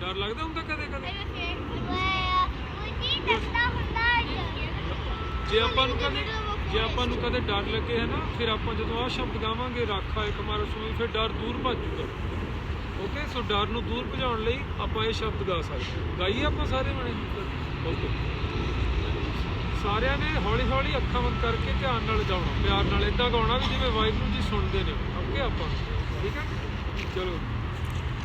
ਡਰ ਲੱਗਦਾ ਹੁੰਦਾ ਕਦੇ ਕਦੇ? ਜੇ ਆਪਾਂ ਨੂੰ ਕਦੇ ਜੇ ਆਪਾਂ ਨੂੰ ਕਦੇ ਡਰ ਲੱਗੇ ਹੈ ਨਾ ਫਿਰ ਆਪਾਂ ਜਦੋਂ ਆਹ ਸ਼ਬਦ ਗਾਵਾਂਗੇ ਰਾਖਾ ਇੱਕ ਮਾਰਾ ਸੁਣੀ ਫਿਰ ਡਰ ਦੂਰ ਭੱਜ ਜੂਗਾ ਓਕੇ ਸੋ ਡਰ ਨੂੰ ਦੂਰ ਭਜਾਉਣ ਲਈ ਆਪਾਂ ਇਹ ਸ਼ਬਦ ਗਾ ਸਕਦੇ। ਗਾਈਏ ਆਪਾਂ ਸਾਰੇ ਬਣੇ ਓਕੇ ਸਾਰਿਆਂ ਨੇ ਹੌਲੀ ਹੌਲੀ ਅੱਖਾਂ ਬੰਦ ਕਰਕੇ ਧਿਆਨ ਨਾਲ ਗਾਉਣਾ। ਪਿਆਰ ਨਾਲ ਇਦਾਂ ਗਾਉਣਾ ਵੀ ਜਿਵੇਂ ਵਾਹਿਗੁਰੂ ਜੀ ਸੁਣਦੇ ਨੇ। ਓਕੇ ਆਪਾਂ? ਠੀਕ ਹੈ? ਚਲੋ।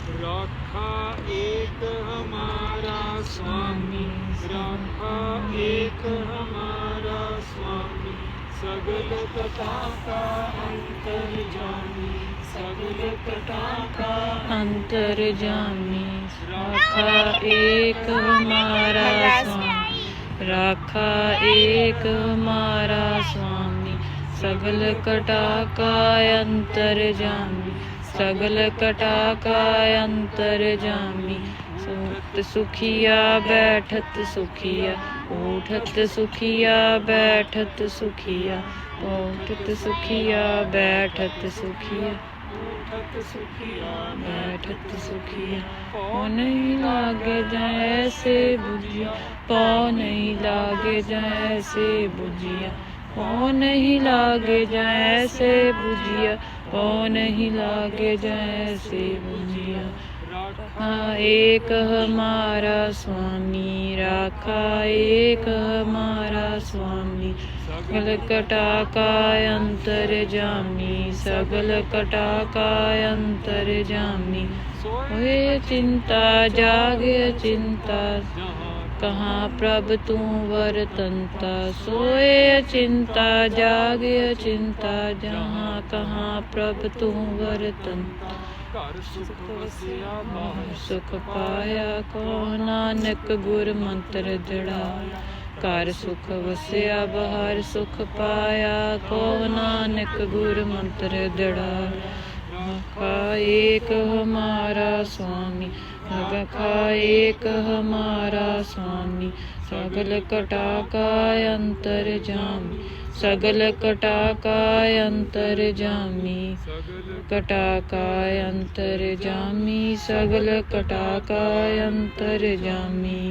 राखा एक हमारा स्वामी, राखा एक हमारा स्वामी, सगल कथा का अंतर जामी सगल कथा का अंतर जामी राखा एक हमारा स्वामी, राखा एक हमारा स्वामी, सगल कटा का अंतर जामी सगल कटा का अंतर जामी सूत सुखिया, बैठत सुखिया, उठत सुखिया, बैठत सुखिया उठत सुखिया, बैठत सुखिया सुखिया। बैठत सुखिया, पौ नहीं लागे जैसे बुझिया, पौ नहीं लागे जैसे बुझिया। पौ नहीं लागे जैसे बुझिया पौ नहीं लागे जैसे बुझिया। हाँ एक हमारा स्वामी, राखा एक हमारा स्वामी। सगल कटा का अंतर जामी, सगल कटा का अंतर जामी। चिंता, जागे चिंता। ਕਹਾ ਪ੍ਰਭ ਤੂੰ ਵਰਤੰਤਾ ਸੋਏ ਚਿੰਤਾ ਜਾਗਿ ਚਿੰਤਾ ਜਹਾਂ ਕਹਾ ਪ੍ਰਭ ਤੂੰ ਵਰਤੰਤਾ ਘਰ ਸੁਖ ਵਸਿਆ ਬਾਹਰ ਸੁਖ ਪਾਇਆ ਕੋ ਨਾਨਕ ਗੁਰ ਮੰਤਰ ਜੜਾ ਘਰ ਸੁਖ ਵਸਿਆ ਬਾਹਰ ਸੁਖ ਪਾਇਆ ਕੋ ਨਾਨਕ ਗੁਰ ਮੰਤਰ ਜੜਾ रखा एक हमारा स्वामी रखा एक हमारा स्वामी सगल कटा का अंतर जामी सगल कटा का अंतर जामी सगल कटा का अंतर जामी सगल कटा का अंतर जामी